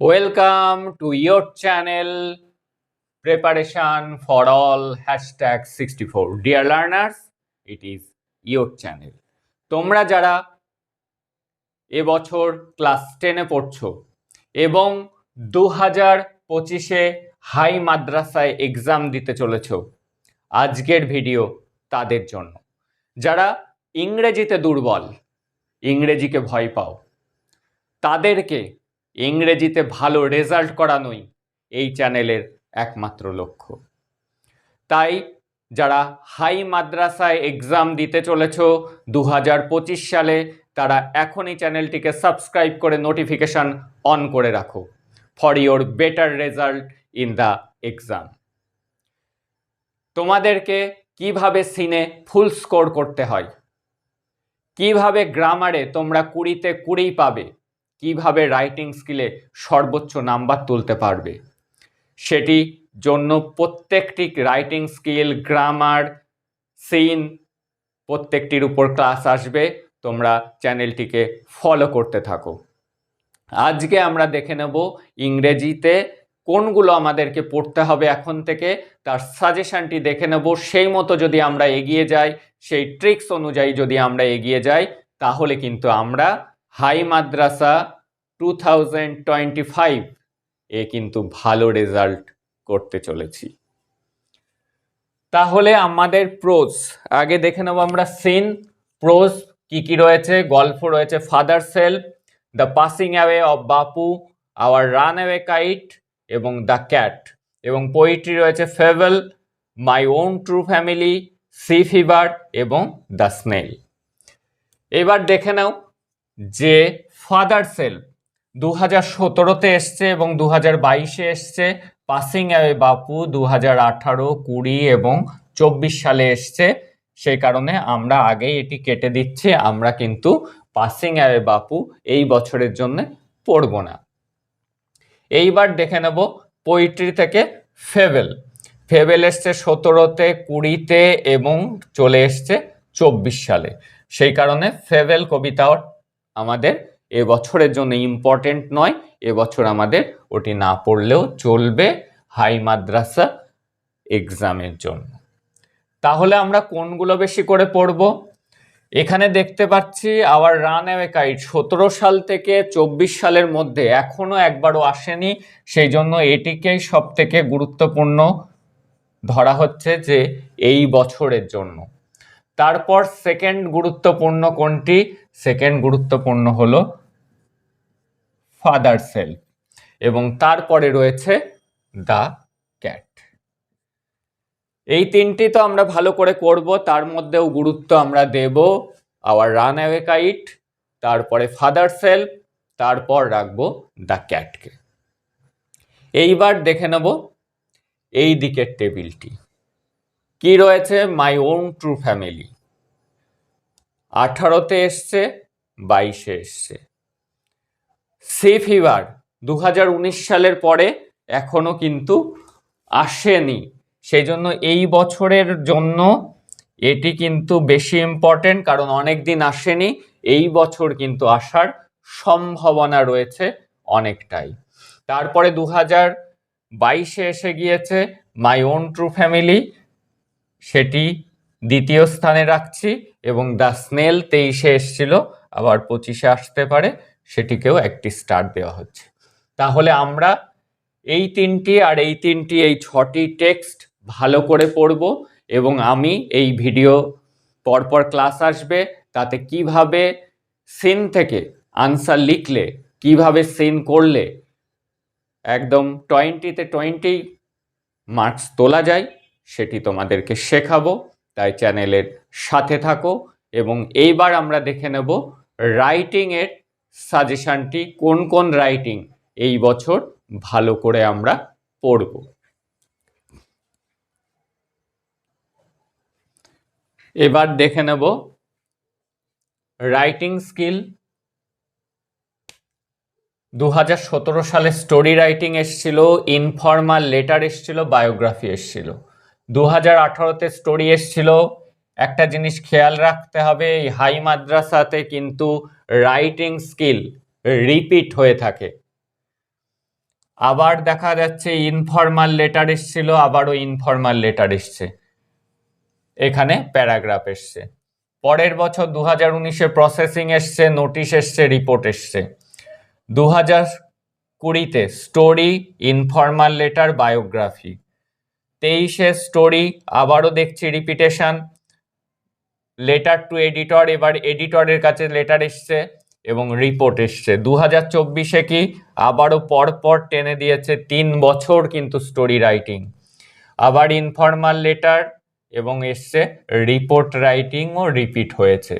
Welcome to channel channel Preparation for All hashtag 64. Dear learners, it is your channel তোমরা যারা এবছর class টেনে পড়ছো এবং দু হাজার পঁচিশে হাই মাদ্রাসায় এক্সাম দিতে চলেছ আজকের ভিডিও তাদের জন্য যারা ইংরেজিতে দুর্বল ইংরেজিকে ভয় পাও তাদেরকে ইংরেজিতে ভালো রেজাল্ট করানোই এই চ্যানেলের একমাত্র লক্ষ্য। তাই, যারা হাই মাদ্রাসায় এক্সাম দিতে চলেছ দু হাজার পঁচিশ সালে, তারা এখনই চ্যানেলটিকে সাবস্ক্রাইব করে নোটিফিকেশন অন করে রাখো। For your better result in the exam তোমাদেরকে কীভাবে সিনে ফুল স্কোর করতে হয়? কীভাবে গ্রামারে তোমরা কুড়িতে কুড়ি পাবে? কীভাবে রাইটিং স্কিলে সর্বোচ্চ নাম্বার তুলতে পারবে? সেটি জন্য প্রত্যেকটি রাইটিং স্কিল গ্রামার সিন প্রত্যেকটির উপর ক্লাস আসবে। তোমরা চ্যানেলটিকে ফলো করতে থাকো। আজকে আমরা দেখে নেব ইংরেজিতে কোনগুলো আমাদেরকে পড়তে হবে এখন থেকে। তার সাজেশনটি দেখে নেব। সেই মতো যদি আমরা এগিয়ে যাই, সেই ট্রিক্স অনুযায়ী যদি আমরা এগিয়ে যাই, তাহলে কিন্তু আমরা high madrasah two thousand twenty five এ কিন্তু ভালো রেজাল্ট করতে চলেছি। তাহলে আমাদের প্রোজ আগে দেখে নেব আমরা সিন প্রোজ কি কি রয়েছে, গল্প রয়েছে father's help the passing away of Bapu our runaway kite এবং দ্য ক্যাট এবং পোয়েট্রি রয়েছে fable my own true family sea fever এবং দ্য স্নেল এবার দেখে নাও যে ফাদার সেলফ দু হাজার সতেরোতে এসছে এবং দু হাজার বাইশে এসছে। পাসিং অ্যাওয়ে বাপু দু হাজার আঠারো, কুড়ি এবং চব্বিশ সালে এসছে। সেই কারণে আমরা আগেই এটি কেটে দিচ্ছি। আমরা কিন্তু পাসিং অ্যাওয়ে বাপু এই বছরের জন্য পড়ব না। এইবার দেখে নেব পোইট্রি থেকে ফেভেল ফেভেল এসছে সতেরোতে, কুড়িতে এবং চলে এসছে চব্বিশ সালে। সেই কারণে ফেভেল কবিতাও আমাদের এবছরের জন্য ইম্পর্টেন্ট নয়। এবছর আমাদের ওটি না পড়লেও চলবে হাই মাদ্রাসা এক্সামের জন্য। তাহলে আমরা কোনগুলো বেশি করে পড়ব? এখানে দেখতে পাচ্ছি আওয়ার রান অ্যাওয়ে কাইট সতেরো সাল থেকে চব্বিশ সালের মধ্যে এখনও একবারও আসেনি। সেই জন্য এটিকেই সব থেকে গুরুত্বপূর্ণ ধরা হচ্ছে যে এই বছরের জন্য। তারপর সেকেন্ড গুরুত্বপূর্ণ কোনটি? সেকেন্ড গুরুত্বপূর্ণ হলো ফাদার সেলফ এবং তারপরে রয়েছে দ্য ক্যাট এই তিনটি তো আমরা ভালো করে করব, তার মধ্যেও গুরুত্ব আমরা দেব। আওয়ার রান অ্যাওয়ে কাইট তারপরে ফাদার সেলফ তারপর রাখব দ্য ক্যাটকে এইবার দেখে নেব এই দিকের টেবিলটি। কি রয়েছে? মাই ওন ট্রু ফ্যামিলি আঠারোতে এসছে, বাইশে এসছে। সি ফিভার দু সালের পরে এখনও কিন্তু আসেনি। সেই জন্য এই বছরের জন্য এটি কিন্তু বেশি ইম্পর্টেন্ট কারণ অনেক দিন আসেনি। এই বছর কিন্তু আসার সম্ভাবনা রয়েছে অনেকটাই। তারপরে দু হাজার বাইশে এসে গিয়েছে মাই ওন ট্রু ফ্যামিলি সেটি দ্বিতীয় স্থানে রাখছি এবং দ্য স্নেল তেইশে এসছিল, আবার পঁচিশে আসতে পারে। সেটিকেও একটি স্টার দেওয়া হচ্ছে। তাহলে আমরা এই তিনটি আর এই তিনটি, এই ছটি টেক্সট ভালো করে পড়ব এবং আমি এই ভিডিও পরপর ক্লাস আসবে, তাতে কীভাবে সিন থেকে আনসার লিখলে, কীভাবে সিন করলে একদম টোয়েন্টিতে টোয়েন্টি মার্কস তোলা যায়, সেটি তোমাদেরকে শেখাবো। তাই চ্যানেলের সাথে থাকো এবং এইবার আমরা দেখে নেব রাইটিংয়ের সাজেশনটি কোন কোন রাইটিং এই বছর ভালো করে আমরা পড়ব? এবার দেখে নেব রাইটিং স্কিল। দু হাজার সতেরো সালে স্টোরি রাইটিং এসছিল, ইনফর্মাল লেটার এসছিল, বায়োগ্রাফি এসছিল। দু হাজার আঠারোতে স্টোরি এসছিল একটা জিনিস খেয়াল রাখতে হবে, এই হাই মাদ্রাসাতে কিন্তু রাইটিং স্কিল রিপিট হয়ে থাকে। আবার দেখা যাচ্ছে ইনফর্মাল লেটার এসছিল, আবারও ইনফর্মাল লেটার এসছে। এখানে প্যারাগ্রাফ এসছে। পরের বছর দু হাজার উনিশে প্রসেসিং এসছে নোটিশ এসছে রিপোর্ট এসছে। দু হাজার কুড়িতে স্টোরি ইনফর্মাল লেটার বায়োগ্রাফি তেইশে স্টোরি আবারও দেখছি রিপিটেশন লেটার টু এডিটর এবার এডিটরের কাছে লেটার এসছে এবং রিপোর্ট এসছে। দু হাজার চব্বিশে কি আবারও পরপর টেনে দিয়েছে তিন বছর কিন্তু স্টোরি রাইটিং আবার ইনফর্মাল লেটার এবং এসছে রিপোর্ট রাইটিংও রিপিট হয়েছে।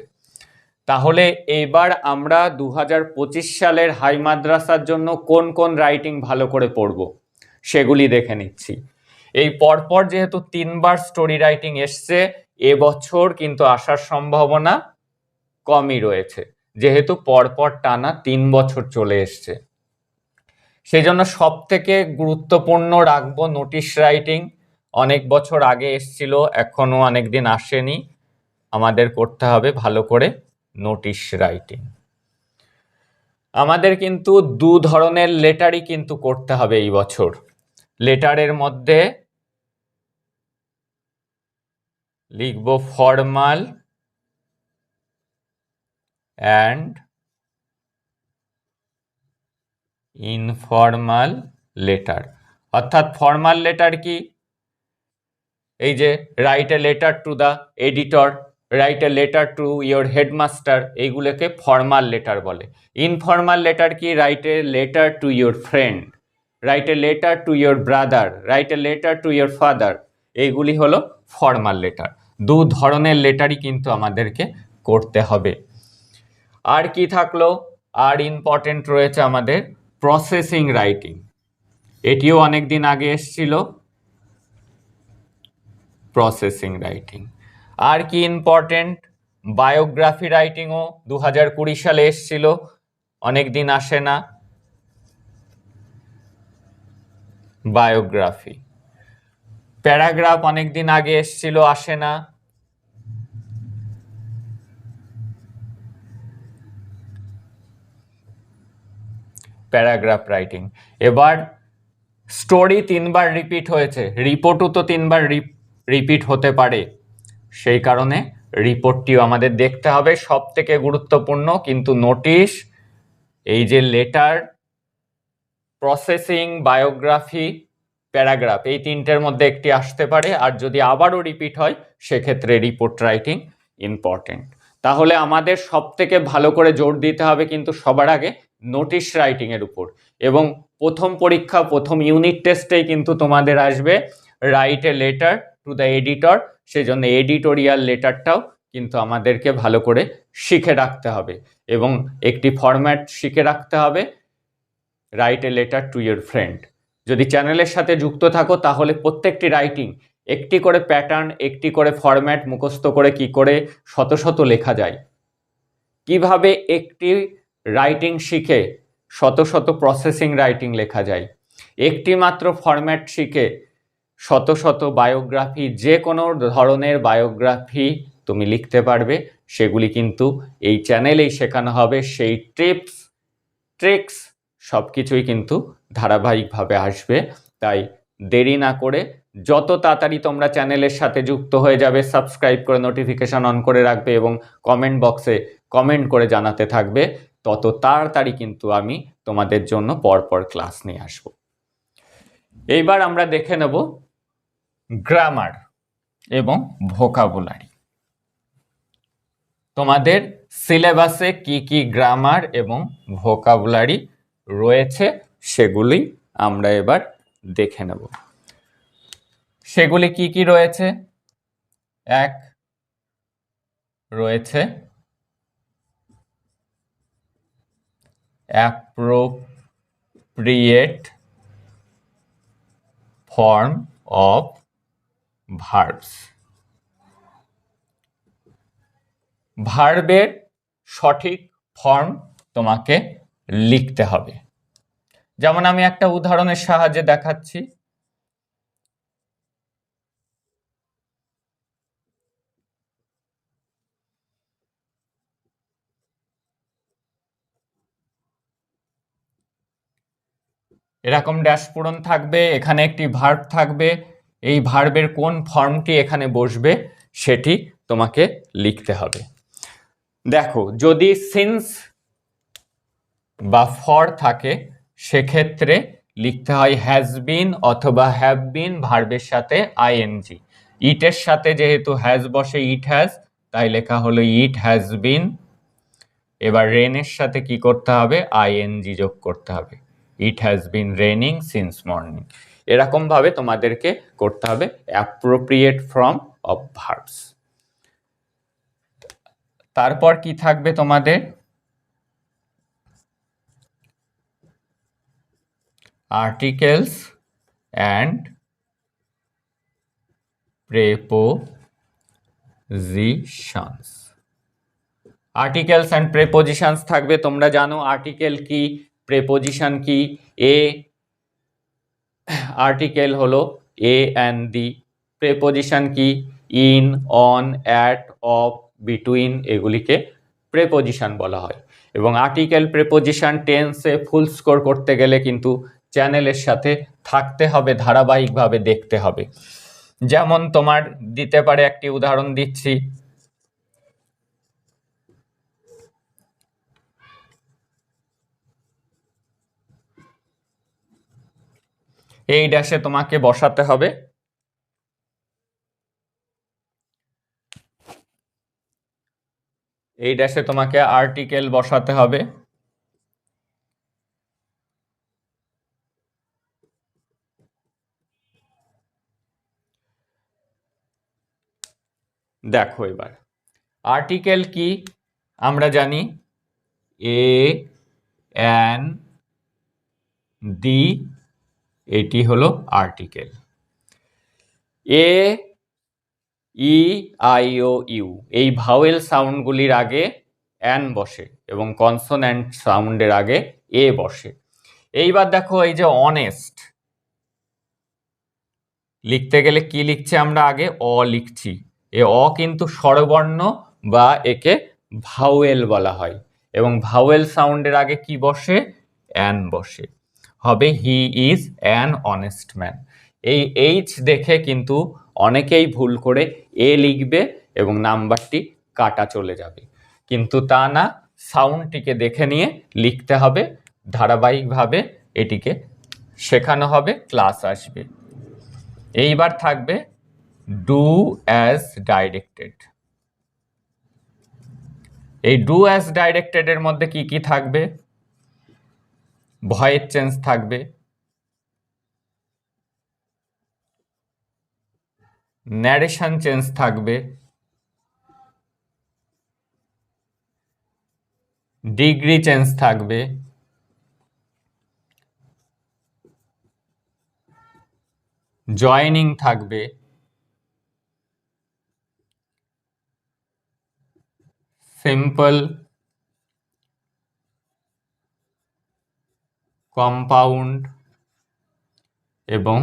তাহলে এবার আমরা দু হাজার পঁচিশ সালের হাই মাদ্রাসার জন্য কোন কোন রাইটিং ভালো করে পড়ব, সেগুলি দেখে নিচ্ছি। এই পরপর যেহেতু তিনবার স্টোরি রাইটিং এসছে এবছর কিন্তু আসার সম্ভাবনা কমই রয়েছে। যেহেতু পরপর টানা তিন বছর চলে এসছে। সেই জন্য সব থেকে গুরুত্বপূর্ণ রাখব নোটিশ রাইটিং। অনেক বছর আগে এসছিল, এখনও অনেক দিন আসেনি। আমাদের করতে হবে ভালো করে নোটিশ রাইটিং। আমাদের কিন্তু দু ধরনের লেটারই কিন্তু করতে হবে এই বছর। লেটারের মধ্যে লিখব ফর্মাল অ্যান্ড ইনফর্মাল লেটার অর্থাৎ ফর্মাল লেটার কি? এই যে write a letter to the editor write a letter to your headmaster এইগুলোকে ফর্মাল লেটার বলে। ইনফর্মাল লেটার কি? Write a letter to your friend write a letter to your brother write a letter to your father এইগুলি হলো formal letter দু ধরনের লেটারই কিন্তু আমাদেরকে করতে হবে। আর কি থাকল? আর ইম্পর্টেন্ট রয়েছে আমাদের প্রসেসিং রাইটিং এটিও অনেক দিন আগে এসছিল। প্রসেসিং রাইটিং আর কি ইম্পর্টেন্ট বায়োগ্রাফি রাইটিংও দু হাজার কুড়ি সালে এসছিল। অনেক দিন আসে না। বায়োগ্রাফি প্যারাগ্রাফ অনেক দিন আগে এসছিল, আসে না। Paragraph writing. এবার স্টোরি তিনবার রিপিট হয়েছে। রিপোর্টও তো তিনবার রিপিট হতে পারে। সেই কারণে রিপোর্টটিও আমাদের দেখতে হবে। সব থেকে গুরুত্বপূর্ণ কিন্তু নোটিশ, এই যে লেটার, প্রসেসিং, বায়োগ্রাফি প্যারাগ্রাফ, এই তিনটের মধ্যে একটি আসতে পারে। আর যদি আবারও রিপিট হয়, সেক্ষেত্রে রিপোর্ট রাইটিং ইম্পর্টেন্ট। তাহলে আমাদের সব থেকে ভালো করে জোর দিতে হবে কিন্তু সবার আগে নোটিশ রাইটিংয়ের উপর। এবং প্রথম পরীক্ষা, প্রথম ইউনিট টেস্টেই কিন্তু তোমাদের আসবে write a letter to the editor. সেজন্য এডিটোরিয়াল লেটারটাও কিন্তু আমাদেরকে ভালো করে শিখে রাখতে হবে। এবং একটি ফরম্যাট শিখে রাখতে হবে, write a letter to your friend. যদি চ্যানেলের সাথে যুক্ত থাকো, তাহলে প্রত্যেকটি রাইটিং একটি করে প্যাটার্ন, একটি করে ফরম্যাট মুখস্থ করে কি করে শত শত লেখা যায়। কীভাবে একটি রাইটিং শিখে শত শত প্রসেসিং রাইটিং লেখা যায়? একটি মাত্র ফরম্যাট শিখে শত শত বায়োগ্রাফি, যে কোনো ধরনের বায়োগ্রাফি তুমি লিখতে পারবে, সেগুলি কিন্তু এই চ্যানেলেই শেখানো হবে। সেই টিপস, ট্রিক্স সব কিছুই কিন্তু ধারাবাহিকভাবে আসবে। তাই দেরি না করে যত তাড়াতাড়ি তোমরা চ্যানেলের সাথে যুক্ত হয়ে যাবে, সাবস্ক্রাইব করে নোটিফিকেশান অন করে রাখবে এবং কমেন্ট বক্সে কমেন্ট করে জানাতে থাকবে, তত তাড়াতাড়ি কিন্তু আমি তোমাদের জন্য পরপর ক্লাস নিয়ে আসব। এইবার আমরা দেখে নেব গ্রামার এবং ভোকাবুলারি। তোমাদের সিলেবাসে কি কি গ্রামার এবং ভোকাবুলারি রয়েছে? সেগুলি আমরা এবার দেখে নেব। সেগুলি কি কি রয়েছে? এক, রয়েছে অ্যাপ্রোপ্রিয়েট ফর্ম অফ verbs ভার্বের সঠিক ফর্ম তোমাকে লিখতে হবে। যেমন আমি একটা উদাহরণের সাহায্যে দেখাচ্ছি। এরকম ড্যাশ পূরণ থাকবে, এখানে একটি ভার্ব থাকবে। এই ভার্বের কোন ফর্মটি এখানে বসবে সেটি তোমাকে লিখতে হবে। দেখো, যদি সিন্স বা ফর থাকে সেক্ষেত্রে লিখতে হয় হ্যাজ বিন অথবা হ্যাভ বিন ভার্বের সাথে আইএনজি ইটের সাথে যেহেতু হ্যাজ বসে ইট হ্যাজ তাই লেখা হলো ইট হ্যাজ বিন এবার রেনের সাথে কি করতে হবে? আইএনজি যোগ করতে হবে। It has been raining since morning এরকমভাবে তোমাদেরকে করতে হবে অ্যাপ্রোপ্রিয়েট ফ্রম অফ ভার্বস তারপর কি থাকবে তোমাদের? Articles and prepositions. Articles and prepositions থাকবে, তোমরা জানো আর্টিকেল কি প্রেপোজিশন কি এ আর্টিকেল হলো এ অ্যান্ড দি প্রেপোজিশন কি in on at of between এগুলিকে প্রেপোজিশন বলা হয়। এবং আর্টিকেল প্রেপোজিশন টেন্সে ফুল স্কোর করতে গেলে কিন্তু চ্যানেলের সাথে থাকতে হবে, ধারাবাহিকভাবে দেখতে হবে। যেমন তোমার দিতে পারে একটি উদাহরণ দিচ্ছি। এই ড্যাশে তোমাকে বসাতে হবে। এই ড্যাশে তোমাকে আর্টিকেল বসাতে হবে। দেখো এবার। আর্টিকেল কি? আমরা জানি এ অ্যান দি এটি হলো article A E I O U এই ভাওয়েল সাউন্ডগুলির আগে অ্যান বসে এবং কনসোন্যান্ট সাউন্ডের আগে এ বসে। এইবার দেখো এই যে অনেস্ট লিখতে গেলে কি লিখছি আমরা আগে? অ লিখছি। এ অ কিন্তু স্বরবর্ণ বা একে ভাওয়েল বলা হয় এবং ভাওয়েল সাউন্ডের আগে কি বসে? অ্যান বসে। হবে he is an honest man. এই এইচ দেখে কিন্তু অনেকেই ভুল করে এ লিখবে এবং নাম্বারটি কাটা চলে যাবে। কিন্তু তা না, সাউন্ডটিকে দেখে নিয়ে লিখতে হবে। ধারাবাহিকভাবে এটিকে শেখানো হবে, ক্লাস আসবে। এইবার থাকবে ডু অ্যাজ ডাইরেক্টেড এই ডু অ্যাজ ডাইরেক্টেডের মধ্যে কি কি থাকবে? ভয়ের চেঞ্জ থাকবে। ন্যারেশন চেঞ্জ থাকবে। ডিগ্রি চেঞ্জ থাকবে। জয়নিং থাকবে। সিম্পল কম্পাউন্ড এবং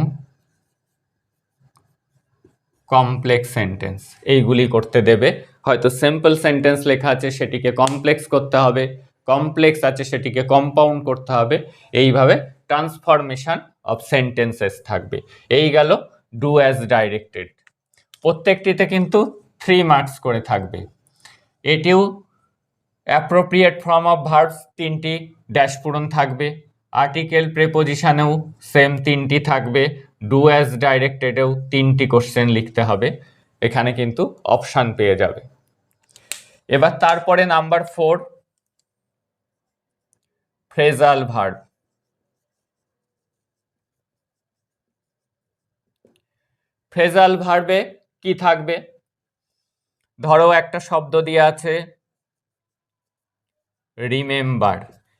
কমপ্লেক্স সেন্টেন্স এইগুলি করতে দেবে। হয়তো সিম্পল সেন্টেন্স লেখা আছে, সেটিকে কমপ্লেক্স করতে হবে। কমপ্লেক্স আছে, সেটিকে কম্পাউন্ড করতে হবে। এইভাবে ট্রান্সফরমেশন অফ সেন্টেন্সেস থাকবে। এই গেল ডু অ্যাজ ডাইরেক্টেড প্রত্যেকটিতে কিন্তু থ্রি মার্কস করে থাকবে। এটিও অ্যাপ্রোপ্রিয়েট ফর্ম অফ ভার্বস তিনটি ড্যাশ পূরণ থাকবে। আর্টিকেল প্রেপোজিশানেও সেম তিনটি থাকবে। ডু অ্যাজ ডাইরেক্টেডেও তিনটি কোশ্চেন লিখতে হবে। এখানে কিন্তু অপশান পেয়ে যাবে। এবার তারপরে number four phrasal verb phrasal ভার্বে কি থাকবে? ধরো একটা শব্দ দিয়ে আছে, রিমেম্বার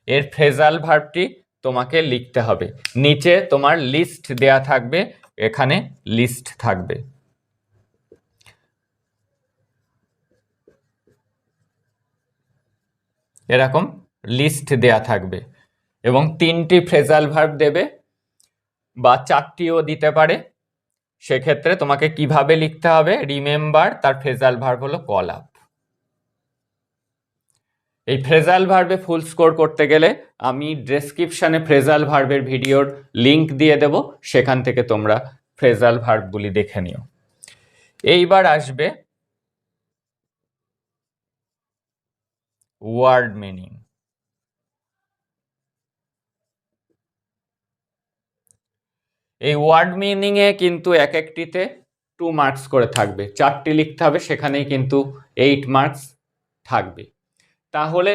এর ফ্রেজাল ভার্বটি তোমাকে লিখতে হবে। নিচে তোমার লিস্ট দেয়া থাকবে, এখানে লিস্ট থাকবে। এরকম লিস্ট দেয়া থাকবে এবং তিনটি ফ্রেজাল ভার্ব দেবে বা চারটিও দিতে পারে। সেক্ষেত্রে তোমাকে কীভাবে লিখতে হবে? রিমেম্বার তার ফ্রেজাল ভার্ব হলো কল আপ এই ফ্রেজাল ভার্বে ফুল স্কোর করতে গেলে আমি ডেসক্রিপশানে ফ্রেজাল ভার্বের ভিডিওর লিংক দিয়ে দেব। সেখান থেকে তোমরা ফ্রেজাল ভার্বগুলি দেখে নিও। এইবার আসবে ওয়ার্ড মিনিং এই ওয়ার্ড মিনিংয়ে কিন্তু এক একটিতে টু মার্কস করে থাকবে। চারটি লিখতে হবে, সেখানেই কিন্তু এইট মার্কস থাকবে। তাহলে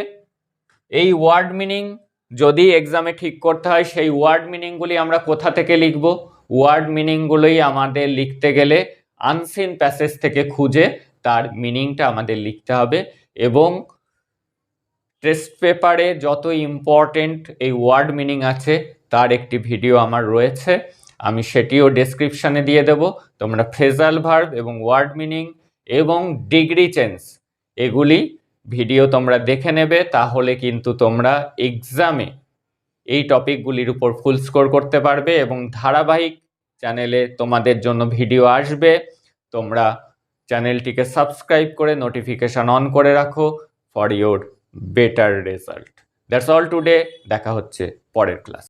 এই ওয়ার্ড মিনিং যদি এক্সামে ঠিক করতে হয়, সেই ওয়ার্ড মিনিংগুলি আমরা কোথা থেকে লিখব? ওয়ার্ড মিনিংগুলোই আমাদের লিখতে গেলে আনসিন প্যাসেজ থেকে খুঁজে তার মিনিংটা আমাদের লিখতে হবে এবং টেস্ট পেপারে যত ইম্পর্টেন্ট এই ওয়ার্ড মিনিং আছে, তার একটি ভিডিও আমার রয়েছে। আমি সেটিও ডেসক্রিপশানে দিয়ে দেব। তোমরা ফ্রেজাল ভার্ব এবং ওয়ার্ড মিনিং এবং ডিগ্রি চেঞ্জ এগুলি ভিডিও তোমরা দেখে নেবে, তাহলে কিন্তু তোমরা এক্সামে এই টপিকগুলির উপর ফুল স্কোর করতে পারবে এবং ধারাবাহিক চ্যানেলে তোমাদের জন্য ভিডিও আসবে। তোমরা চ্যানেলটিকে সাবস্ক্রাইব করে নোটিফিকেশন অন করে রাখো for your better result that's all today দেখা হচ্ছে পরের ক্লাস